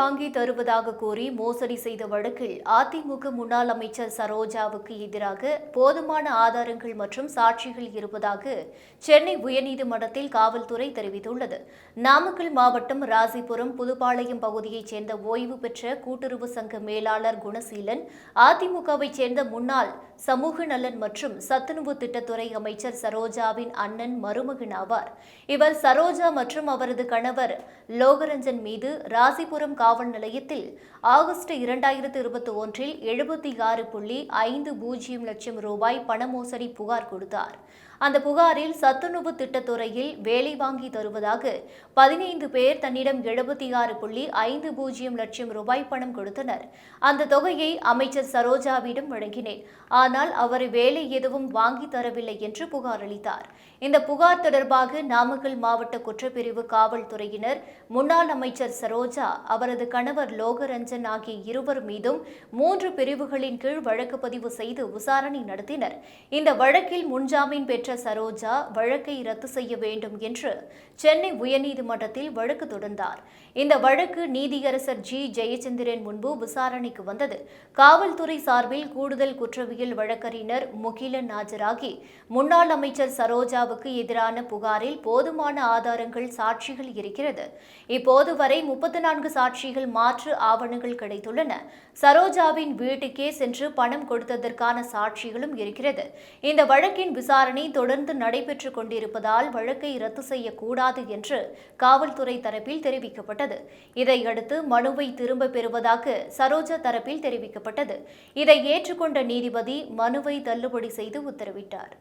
வாங்கி தருவதாக கூறி மோசடி செய்த வழக்கில் அதிமுக முன்னாள் அமைச்சர் சரோஜாவுக்கு எதிராக போதுமான ஆதாரங்கள் மற்றும் சாட்சிகள் இருப்பதாக சென்னை உயர்நீதிமன்றத்தில் காவல்துறை தெரிவித்துள்ளது. நாமக்கல் மாவட்டம் ராசிபுரம் புதுப்பாளையம் பகுதியைச் சேர்ந்த ஓய்வு பெற்ற கூட்டுறவு சங்க மேலாளர் குணசீலன் அதிமுகவைச் சேர்ந்த முன்னாள் சமூக நலன் மற்றும் சத்துணவு திட்டத்துறை அமைச்சர் சரோஜாவின் அண்ணன் மருமகன் ஆவார். இவர் சரோஜா மற்றும் அவரது கணவர் லோகரஞ்சன் மீது ராசிபுரம் காவல் நிலையத்தில் ஆகஸ்ட் இரண்டாயிரத்து இருபத்தி ஒன்றில் எழுபத்தி ஆறு புள்ளி ஐந்து பூஜ்ஜியம் லட்சம் ரூபாய் பண மோசடி புகார் கொடுத்தார். அந்த புகாரில் சத்துணவு திட்டத்துறையில் வேலை வாங்கி தருவதாக பதினைந்து பேர் தன்னிடம் எழுபத்தி ஆறு புள்ளி ஐந்து பூஜ்ஜியம் லட்சம் ரூபாய் பணம் கொடுத்தனர். அந்த தொகையை அமைச்சர் சரோஜாவிடம் வழங்கினேன். ஆனால் அவர் வேலை எதுவும் வாங்கி தரவில்லை என்று புகார் அளித்தார். இந்த புகார் தொடர்பாக நாமக்கல் மாவட்ட குற்றப்பிரிவு காவல்துறையினர் முன்னாள் அமைச்சர் சரோஜா அவரது கணவர் லோகரஞ்சன் ஆகிய இருவர் மீதும் மூன்று பிரிவுகளின் கீழ் வழக்கு பதிவு செய்து விசாரணை நடத்தினர். இந்த வழக்கில் முன்ஜாமீன் பெற்ற சரோஜா வழக்கை ரத்து செய்ய வேண்டும் என்று சென்னை உயர்நீதிமன்றத்தில் வழக்கு தொடர்ந்தார். இந்த வழக்கு நீதியரசர் ஜி. ஜெயச்சந்திரன் முன்பு விசாரணைக்கு வந்தது. காவல்துறை சார்பில் கூடுதல் குற்றவியல் வழக்கறிஞர் முகிலன் ஆஜராகி முன்னாள் அமைச்சர் சரோஜாவுக்கு எதிரான புகாரில் போதுமான ஆதாரங்கள் சாட்சிகள் இருக்கிறது. இப்போது வரை முப்பத்தி நான்கு சாட்சிகள் மாற்று ஆவணங்கள் கிடைத்துள்ளன. சரோஜாவின் வீட்டுக்கே சென்று பணம் கொடுத்ததற்கான சாட்சிகளும் இருக்கிறது. இந்த வழக்கின் விசாரணை தொடர்ந்து நடைபெற்று கொண்டிருப்பதால் வழக்கை ரத்து செய்யக்கூடாது என்று காவல்துறை தரப்பில் தெரிவிக்கப்பட்டது. இதையடுத்து மனுவை திரும்ப பெறுவதாக சரோஜா தரப்பில் தெரிவிக்கப்பட்டது. இதை ஏற்றுக்கொண்ட நீதிபதி மனுவை தள்ளுபடி செய்து உத்தரவிட்டார்.